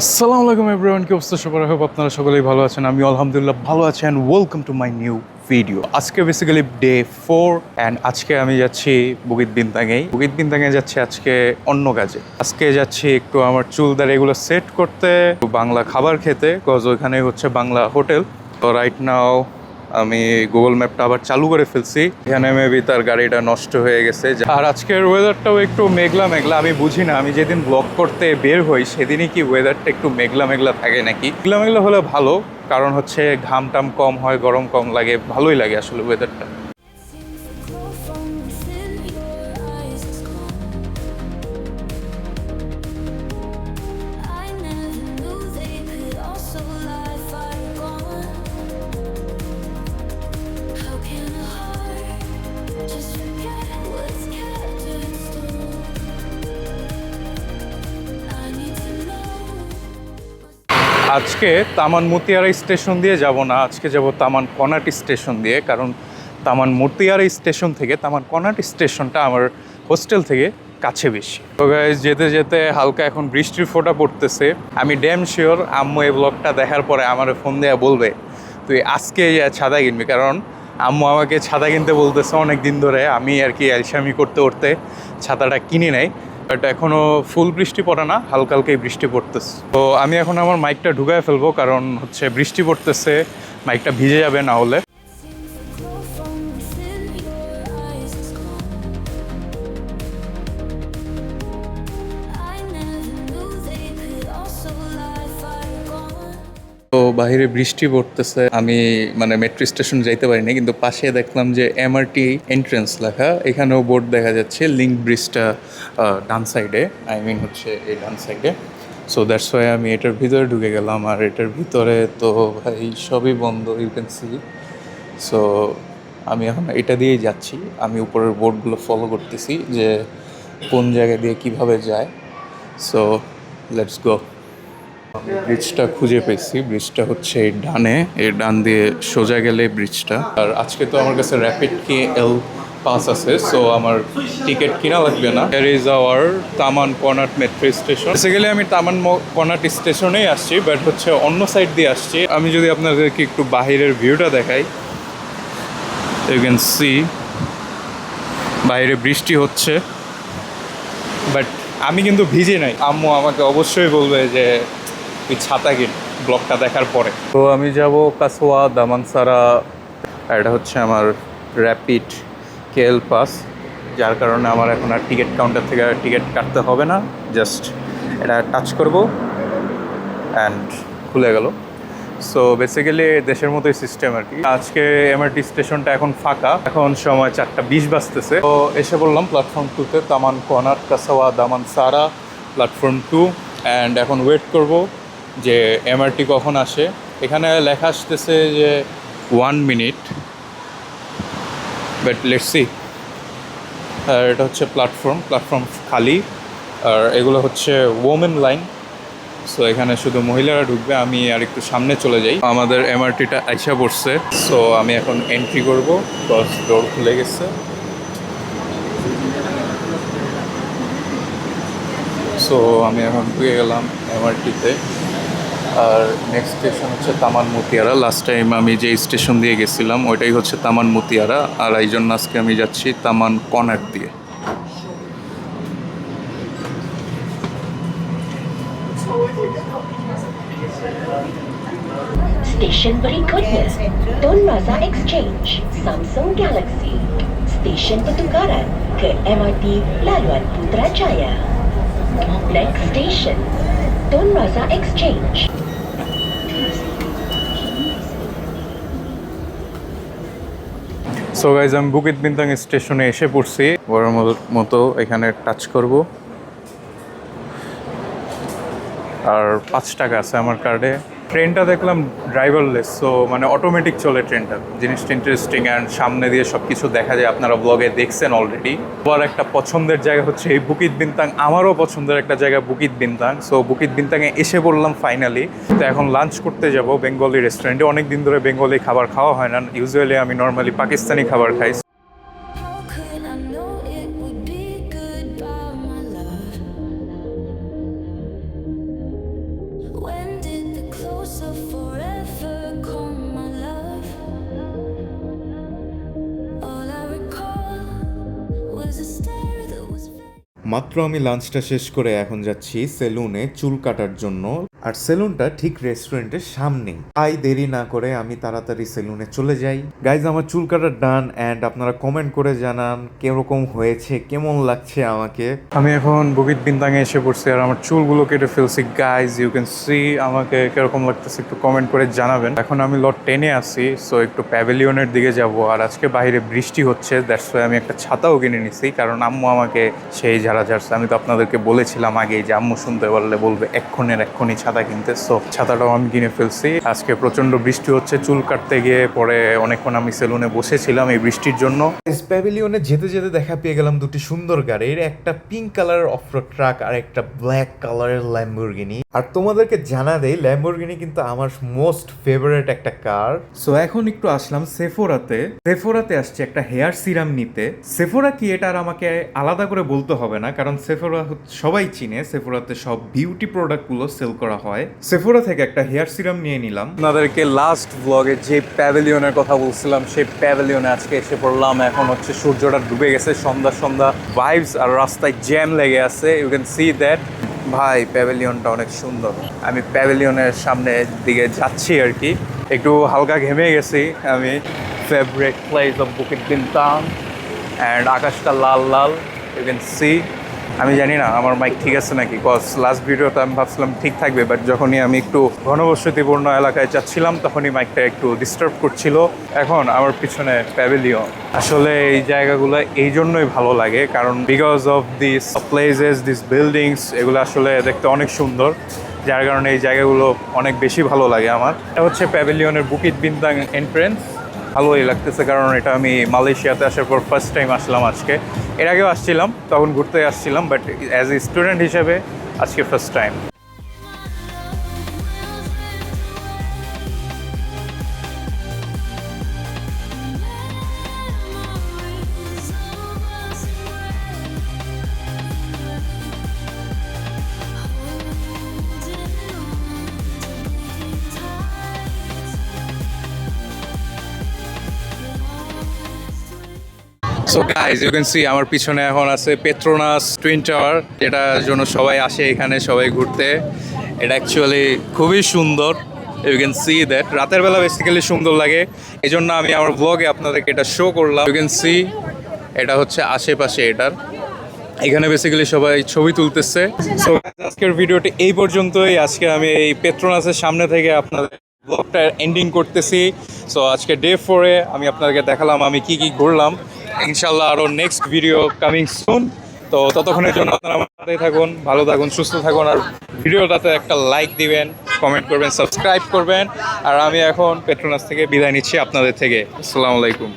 আসসালামু আলাইকুম এভরিওয়ান কি অবস্থা? সবার? হোক আপনারা সকলেই ভালো আছেন। আমি আলহামদুলিল্লাহ ভালো আছি and welcome to my new video আজকে বেসিক্যালি ডে ফোর অ্যান্ড আজকে আমি যাচ্ছি বুকিত বিনতাঙেই বুকিত বিনতাঙে যাচ্ছি আজকে অন্য কাজে। আজকে যাচ্ছি একটু আমার চুলদার এগুলো সেট করতে বাংলা খাবার খেতে কজ ওইখানে হচ্ছে বাংলা হোটেল। তো রাইট নাও আমি গুগল ম্যাপটা আবার চালু করে ফেলছি। এখানে মেবি তার গাড়িটা নষ্ট হয়ে গেছে। আর আজকের ওয়েদারটাও একটু মেঘলা মেঘলা, আমি বুঝি না। আমি যেদিন ব্লগ করতে বের হই, সেদিনই কি ওয়েদারটা একটু মেঘলা মেঘলা থাকে নাকি? মেঘলা মেঘলা হলে ভালো। কারণ হচ্ছে ঘাম টাম কম হয় গরম কম লাগে ভালোই লাগে আসলে ওয়েদারটা আজকে তামান মতিয়ারা স্টেশন দিয়ে যাব না, আজকে যাব তামান কনাটি স্টেশন দিয়ে, কারণ তামান মতিয়ারা স্টেশন থেকে, তামান কনাটি স্টেশনটা আমার হোস্টেল থেকে কাছে বেশি। তো যেতে যেতে হালকা এখন বৃষ্টির ফোটা পড়তেছে। আমি ড্যাম শিওর আম্মু এই ব্লগটা দেখার পরে আমার ফোন দেয়া বলবে, তুই আজকে ছাদা কিনবি? কারণ আম্মু আমাকে ছাতা কিনতে বলতেছে অনেক দিন ধরে। আমি আর কি অ্যালসামি করতে করতে ছাতাটা কিনে নেই। বাট এখনও ফুল বৃষ্টি পড়ে না হালকা হালকাই বৃষ্টি পড়তেছে। তো আমি এখন আমার মাইকটা ঢুকায় ফেলব, কারণ হচ্ছে বৃষ্টি পড়তেছে মাইকটা ভিজে যাবে না হলে। তো বাইরে বৃষ্টি পড়তেছে, আমি মানে মেট্রো স্টেশন যাইতে পারিনি, কিন্তু পাশে দেখলাম যে এমআরটি এন্ট্রেন্স লেখা, এখানেও বোর্ড দেখা যাচ্ছে লিঙ্ক ব্রিজটা ডান সাইডে আই মিন হচ্ছে এই ডান সাইডে সো দ্যাটস ওয়াই আমি এটার ভিতরে ঢুকে গেলাম, আর এটার ভিতরে তো ভাই সবই বন্ধ ইউ ক্যান সি সো আমি এখন এটা দিয়েই যাচ্ছি, আমি উপরের বোর্ডগুলো ফলো করতেছি যে কোন জায়গা দিয়ে কীভাবে যায়। সো লেটস গো ব্রিজটা খুঁজে পেয়েছি। ব্রিজটা হচ্ছে এই ডানে। এর ডান দিয়ে সোজা গেলে ব্রিজটা। আর আজকে তো আমার কাছে র্যাপিড কে এল পাস আছে সো আমার টিকিট কিনা লাগবে না। এর ইজ আওয়ার তামান কর্নাট মেট্রো স্টেশন বেসিক্যালি আমি তামান কর্নাট স্টেশনেই আসছি বাট হচ্ছে অন্য সাইড দিয়ে আসছি। আমি যদি আপনাদেরকে একটু বাহিরের ভিউটা দেখাই ইউ ক্যান সি বাইরে বৃষ্টি হচ্ছে। বাট আমি কিন্তু ভিজে নাই। আম্মু আমাকে অবশ্যই বলবে যে ছাতা কিন ব্লগটা দেখার পরে। তো আমি যাব কাসোয়া, দামানসারা, এটা হচ্ছে আমার র্যাপিড কেএল পাস, যার কারণে আমার এখন আর টিকিট কাউন্টার থেকে টিকিট কাটতে হবে না। জাস্ট এটা টাচ করব অ্যান্ড খুলে গেল। সো বেসিক্যালি দেশের মতোই সিস্টেম আর কি। আজকে এমআরটি স্টেশনটা এখন ফাঁকা। এখন সময় চারটা বিশ বাজতেছে। তো এসে বললাম প্ল্যাটফর্ম টুতে Taman Connaught Kwasa Damansara platform two and এখন ওয়েট করব। যে এমআরটি কখন আসে? এখানে লেখা আসতেছে যে one minute but let's see আর এটা হচ্ছে প্ল্যাটফর্ম প্ল্যাটফর্ম খালি। আর এগুলো হচ্ছে ওমেন লাইন সো এখানে শুধু মহিলারা ঢুকবে, আমি আর একটু সামনে চলে যাই। আমাদের এমআরটিটা আইসা পড়ছে। সো আমি এখন এন্ট্রি করব বাস ডোর খুলে গেছে। সো আমি এখন ঢুকে গেলাম এমআরটিতে আর নেক্সট স্টেশন হচ্ছে তামান মতিয়ারা লাস্ট টাইম আমি যে স্টেশন দিয়ে গেছিলাম ওইটাই হচ্ছে তামান মতিয়ারা আর এই জন্য আজকে আমি যাচ্ছি তামান কনাট দিয়ে Station berikutnya, Tun Maza Exchange, Samsung Galaxy. Stesen pertukaran ke MRT Laluan Putrajaya. Next station, Tun Maza Exchange. So guys আমি বুকিত বিন্তাং স্টেশনে এসে পড়ছি। বড় মতো এখানে টাচ করব। আর পাঁচ টাকা আছে আমার কার্ডে ট্রেনটা দেখলাম ড্রাইভারলেস সো মানে অটোমেটিক চলে ট্রেনটা। জিনিসটা ইন্টারেস্টিং অ্যান্ড সামনে দিয়ে সব কিছু দেখা যায়, আপনারা ব্লগে দেখছেন অলরেডি আবার একটা পছন্দের জায়গা হচ্ছে এই বুকিত বিনতাং আমারও পছন্দের একটা জায়গা বুকিত বিনতাং সো বুকিত বিনতাংয়ে এসে বললাম ফাইনালি তো এখন লাঞ্চ করতে যাব বেঙ্গলি রেস্টুরেন্টে অনেক দিন ধরে বেঙ্গলি খাবার খাওয়া হয় না। ইউজুয়ালি আমি নর্মালি পাকিস্তানি খাবার খাই। মাত্র আমি লাঞ্চটা শেষ করে এখন যাচ্ছি সেলুনে চুল কাটার জন্য। আর সেলুনটা ঠিক রেস্টুরেন্টের সামনেই। তাই দেরি না করে আমি তাড়াতাড়ি সেলুনে চলে যাই। গাইজ আমার চুল কাটার ডান অ্যান্ড আপনারা কমেন্ট করে জানান কীরকম হয়েছে, কেমন লাগছে আমাকে। আমি এখন বুকিত বিন্দাঙে এসে পড়ছি আর আমার চুলগুলো কেটে ফেলছি। গাইজ ইউ ক্যান সি আমাকে কীরকম লাগতেছে, একটু কমেন্ট করে জানাবেন। এখন আমি লট টেনে আসি সো একটু প্যাভিলিয়নের দিকে যাব। আর আজকে বাইরে বৃষ্টি হচ্ছে দ্যাটস আমি একটা ছাতাও কিনে নিছি, কারণ আম্মু আমাকে সেই ঝাড়া ঝাড়ছে। আমি তো আপনাদেরকে বলেছিলাম আগেই যে আম্মু শুনতে পারলে বলবে, এক্ষণের এক্ষুনি ছাতা কিনতে সো ছাতাটাও আমি কিনে ফেলছি। আজকে প্রচণ্ড বৃষ্টি হচ্ছে চুল কাটতে গিয়ে পরে অনেকক্ষণ আমি সেলুনে বসেছিলাম এই বৃষ্টির জন্য। প্যাভিলিয়নে যেতে যেতে দেখা পেয়ে গেলাম দুটি সুন্দর গাড়ির একটা পিঙ্ক কালারের অফরোড ট্রাক আর একটা ব্ল্যাক কালারের ল্যাম্বরগিনি আর তোমাদেরকে জানা দেই ল্যাম্বরগিনি কিন্তু আমার মোস্ট ফেভারিট একটা কার সো এখন একটু আসলাম সেফোরাতে সেফোরাতে আসছে একটা হেয়ার সিরাম নিতে। সেফোরা কি এটা আর আমাকে আলাদা করে বলতে হবে না কারণ সেফোরা হচ্ছে- সবাই চিনে সেফোরাতে সব বিউটি প্রোডাক্টগুলো সেল করা হয়। সেফোরা থেকে একটা হেয়ার সিরাম নিয়ে নিলাম। আপনাদেরকে লাস্ট ব্লগে যে প্যাভিলিয়নের কথা বলছিলাম, সেই প্যাভিলিয়নে আজকে এসে পড়লাম। এখন হচ্ছে সূর্যটা ডুবে গেছে, সন্ধ্যা সন্ধ্যা ভাইবস আর রাস্তায় জ্যাম লেগে আছে। ইউ ক্যান সি দ্যাট ভাই প্যাভিলিয়নটা অনেক সুন্দর। আমি প্যাভিলিয়নের সামনে দিকে যাচ্ছি আর কি। একটু হালকা ঘেমে গেছি। আমি favourite place of Bukit town and আকাশটা লাল লাল। ইউ ক্যান সি আমি জানি না, আমার মাইক ঠিক আছে নাকি? কজ লাস্ট ভিডিওতে আমি ভাবছিলাম ঠিক থাকবে বাট যখনই আমি একটু ঘনবসতিপূর্ণ এলাকায় যাচ্ছিলাম, তখনই মাইকটা একটু ডিস্টার্ব করছিল। এখন আমার পিছনে প্যাভিলিয়ন আসলে এই জায়গাগুলো এই জন্যই ভালো লাগে, কারণ because of this places this buildings এগুলো আসলে দেখতে অনেক সুন্দর। যার কারণে এই জায়গাগুলো অনেক বেশি ভালো লাগে আমার। এটা হচ্ছে প্যাভিলিয়নের বুকিট বিন্দাং এন্ট্রেন্স ভালোই লাগতেছে, কারণ এটা আমি মালয়েশিয়াতে আসার পর ফার্স্ট টাইম আসলাম আজকে। এর আগেও আসছিলাম, তখন ঘুরতে আসছিলাম বাট অ্যাজ এ স্টুডেন্ট হিসেবে আজকে first time so guys you can see আমার পিছনে এখন আছে পেট্রোনাস টুইন টাওয়ার যেটার জন্য সবাই আসে এখানে, সবাই ঘুরতে। এটা অ্যাকচুয়ালি খুবই সুন্দর ইউ ক্যান সি দ্যাট রাতের বেলা বেসিক্যালি সুন্দর লাগে। এই জন্য আমি আমার ব্লগে আপনাদেরকে এটা শো করলাম। ইউ ক্যান সি এটা হচ্ছে আশেপাশে এটার। এখানে বেসিক্যালি সবাই ছবি তুলতেছে। সো আজকের ভিডিওটি এই পর্যন্তই। আজকে আমি এই পেট্রোনাসের সামনে থেকে আপনাদের ব্লগটা এন্ডিং করতেছি। সো আজকে ডে ফোরে আমি আপনাদেরকে দেখালাম আমি কি কি ঘুরলাম। ইনশাল্লাহ আরও নেক্সট ভিডিও কামিং সুন তো ততক্ষণের জন্য আপনারা আমাদের থাকুন, ভালো থাকুন, সুস্থ থাকুন, আর ভিডিওটাতে একটা লাইক দিবেন কমেন্ট করবেন সাবস্ক্রাইব করবেন। আর আমি এখন পেট্রোনাস থেকে বিদায় নিচ্ছি আপনাদের থেকে। আসসালামু আলাইকুম।